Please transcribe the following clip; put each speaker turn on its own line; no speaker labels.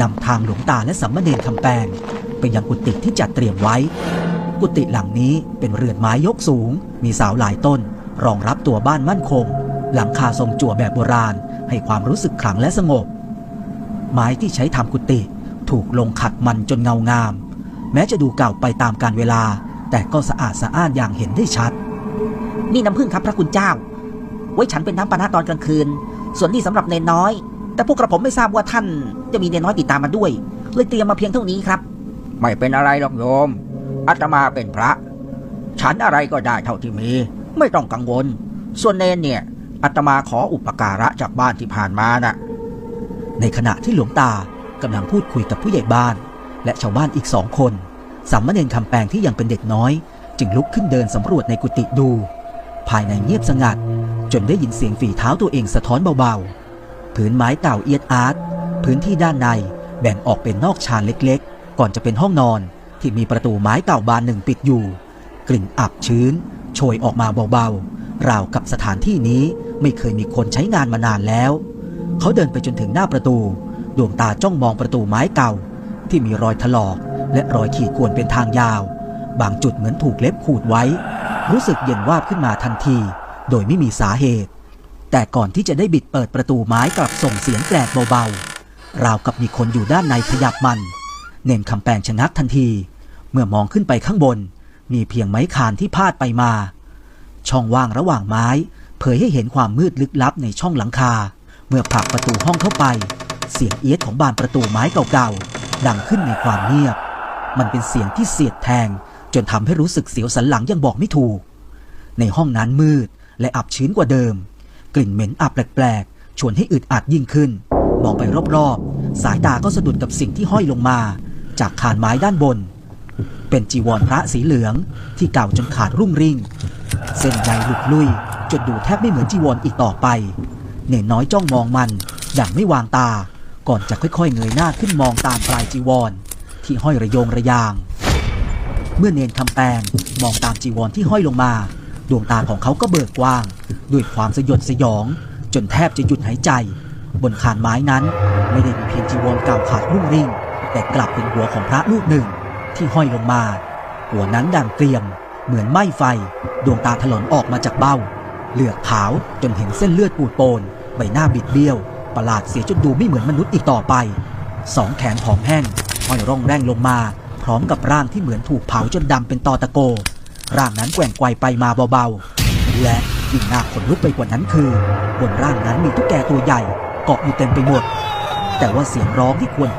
นำทางหลวงตาและสัมมาเนรคำแปงไปยังกุฏิที่จัดเตรียมไว้ กุฏิหลังนี้เป็นเรือนไม้ยกสูง มีเสาหลายต้น รองรับตัวบ้านมั่นคง หลังคาทรงจั่วแบบโบราณ ให้ความรู้สึกขลังและสงบ ไม้ที่ใช้ทำกุฏิถูกลงขัดมันจนเงางาม แม้จะดูเก่าไปตามกาลเวลา แต่ก็สะอาดสะอ้านอย่างเห็นได้ชัด
นี่น้ำผึ้งครับพระคุณเจ้า ไว้ฉันเป็นน้ำปานะตอนกลางคืน ส่วนนี้สำหรับเนนน้อย แต่พวกกระผมไม่ทราบว่าท่านจะมีเนน้อยติดตามมาด้วย เลยเตรียมมาเพียงเท่านี้ครับ
ไม่เป็นอะไรหรอกโยมอาตมาเป็นพระ ฉันอะไรก็ได้เท่าที่มี ไม่ต้องกังวล ส่วนเนนเนี่ยอาตมาขออุปการะจากบ้านที่ผ่านมาน่ะ
ในขณะที่หลวงตากำลังพูดคุยกับผู้ใหญ่บ้าน และชาวบ้านอีกสองคนสามเณรคำแปลงที่ยังเป็นเด็กน้อย จึงลุกขึ้นเดินสำรวจในกุฏิดู ภายในเงียบสงัด จนได้ยินเสียงฝีเท้าตัวเองสะท้อนเบาๆ ผืนไม้เก่าเอียดอาร์ตพื้นที่ด้านในแบ่งออกเป็นนอกชานเล็กๆ ก่อนจะเป็นห้องนอนที่มีประตูไม้เก่าบานหนึ่งปิดอยู่ กลิ่นอับชื้น โชยออกมาเบาๆ ราวกับสถานที่นี้ไม่เคยมีคนใช้งานมานานแล้ว เขาเดินไปจนถึงหน้าประตู ดวงตาจ้องมองประตูไม้เก่า ที่มีรอยถลอก และรอยขีดข่วนเป็นทางยาว บางจุดเหมือนถูกเล็บขูดไว้ รู้สึกเย็นวาบขึ้นมาทันที โดยไม่มีสาเหตุ แต่ก่อนที่จะได้บิดเปิดประตูไม้กลับส่งเสียงแปลกเบาๆ ราวกับมีคนอยู่ด้านในขยับมัน เน่นคำแปลงชะงักทันที เมื่อมองขึ้นไปข้างบน มีเพียงไม้คานที่พาดไปมา ช่องว่างระหว่างไม้ เผยให้เห็นความมืดลึกลับในช่องหลังคา เมื่อผลักประตูห้องเข้าไป เสียงเอียดของบานประตูไม้เก่าๆ ดังขึ้นในความเงียบ มันเป็นเสียงที่เสียดแทง จนทำให้รู้สึกเสียวสันหลังยังบอกไม่ถูก ในห้องนั้นมืดและอับชื้นกว่าเดิม กลิ่นเหม็นอับแปลกๆ ชวนให้อึดอัดยิ่งขึ้น มองไปรอบๆ สายตาก็สะดุดกับสิ่งที่ห้อยลงมา จากคานไม้ด้านบน เป็นจีวรพระสีเหลืองที่เก่าจนขาดรุ่งริ่ง เส้นใยหลุดลุยจนดูแทบไม่เหมือนจีวรอีกต่อไป เน่น้อยจ้องมองมันดังไม่วางตา ก่อนจะค่อยๆ เงยหน้าขึ้นมองตามปลายจีวร ที่ห้อยระโยงระยาง เมื่อเนนคำแปงมองตามจีวรที่ห้อยลงมา ดวงตาของเขาก็เบิกกว้าง ด้วยความสยดสยอง จนแทบจะหยุดหายใจ บนคานไม้นั้น ไม่ได้มีเพียงจีวรเก่าขาดรุ่งริ่ง แต่กลับเป็นหัวของพระรูปหนึ่ง ที่ห้อยลงมา หัวนั้นดำเกรียม เหมือนไหม้ไฟ ดวงตาถลนออกมาจากเบ้า เหลือกขาวจนเห็นเส้นเลือดปูดโปนใบหน้าบิดเบี้ยว ประหลาดเสียจนดูไม่เหมือนมนุษย์อีกต่อไป สองแขนผอมแห้งห้อยร่องแร่งลงมา พร้อมกับร่างที่เหมือนถูกเผาจนดำเป็นตอตะโก ร่างนั้นแกว่งไกวไปมาเบาๆ และยิ่งน่าขนลุกไปกว่านั้นคือ บนร่างนั้นมีตุ๊กแกตัวใหญ่เกาะอยู่เต็มไปหมด แต่ว่าเสียงร้องที่ควร